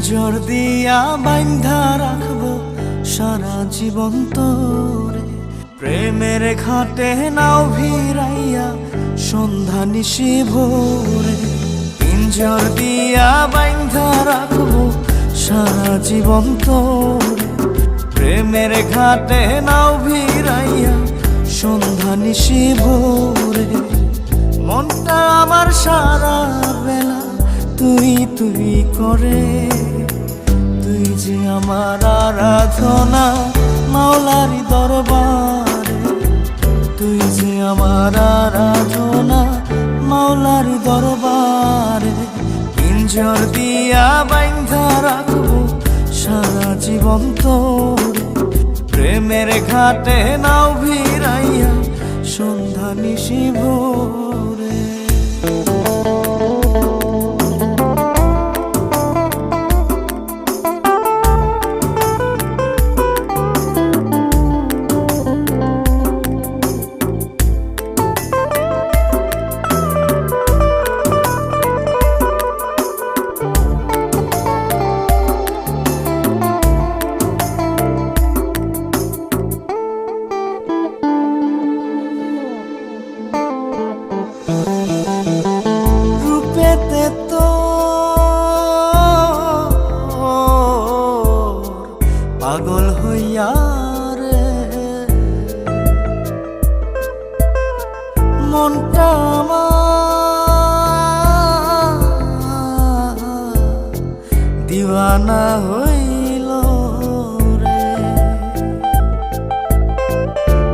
পিঞ্জর দিয়া বাইন্ধা রাখব সারা জীবন তোরে। প্রেমের ঘাটে নাও ভিড়াইয়া, সন্ধ্যা নিশি ভোরে। পিঞ্জর দিয়া বাইন্ধা রাখব সারা জীবন তোরে। প্রেমের ঘাটে নাও ভিড়াইয়া, সন্ধ্যা নিশি ভোরে। মনটা আমার সারা তুই তুই করে। তুই যে আমার আরাধনা, মাওলারি দরবারে। তুই যে আমার আরাধনা, মাওলারি দরবারে। পিঞ্জর দিয়া বাইন্ধা রাখব সারা জীবন তোরে। প্রেমের ঘাটে নাও ভিড়াইয়া, সন্ধ্যা নিশি পাগল হইয়া রে। মনটা দিওয়ানা হইল রে।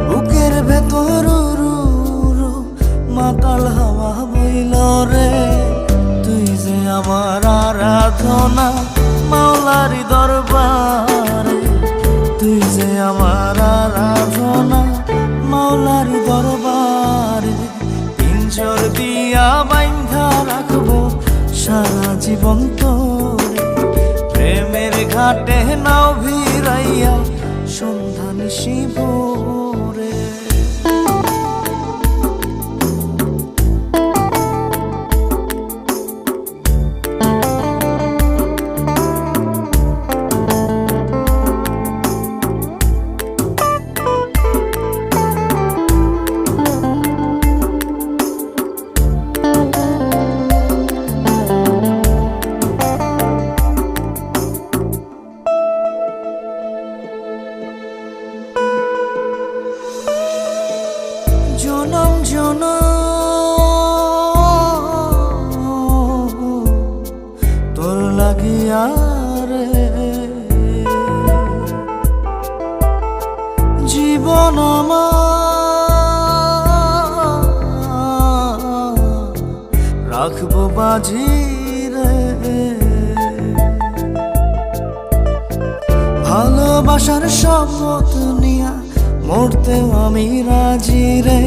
বুকের ভেতর মাতাল হাওয়া বইল রে। তুই যে আমার আরাধনা পিঞ্জর দিয়া বাইন্ধা রাখব সারা জীবন তোরে। প্রেমের ঘাটে নাও ভিড়াইয়া সন্ধ্যা নিশি ভোরে জনম জনম। তোর লাগিয়া রে জীবন রাখব বাজি রে। ভালোবাসার শপথ নিয়া মরতেও আমি রাজি রে।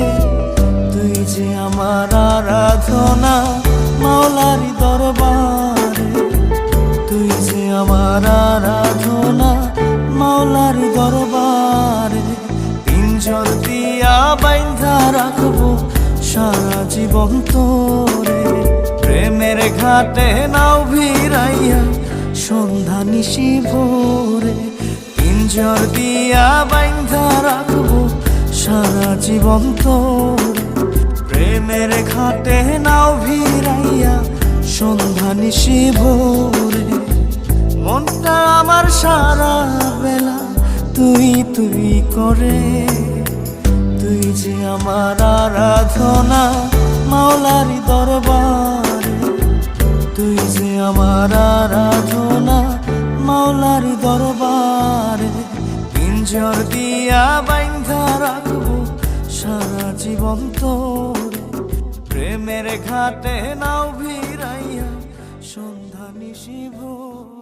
তুই যে আমার আরাধনা, মাওলারি দরবারে। তুই যে আমার আরাধনা, মাওলারি দরবারে। পিঞ্জর দিয়া বাইন্ধা রাখব সারা জীবন তোরে। প্রেমের ঘাটে নাও ভিড়াইয়া, সন্ধ্যা নিশি ভোরে। পিঞ্জর দিয়া বাইন্ধা রাখব সারা জীবন তোরে। প্রেমের ঘাটে নাও ভিড়াইয়া সন্ধ্যা নিশি ভোরে। মনটা আমার সারা বেলা তুই তুই করে। তুই যে আমার আরাধনা মাওলারি দরবারে। তুই যে আমার আরাধনা মাওলারি দরবারে। পিঞ্জর দিয়া বাইন্ধা রাখব সারা জীবন তোরে। প্রেমের ঘাটে নাও ভিড়াইয়া সন্ধ্যা নিশি ভোর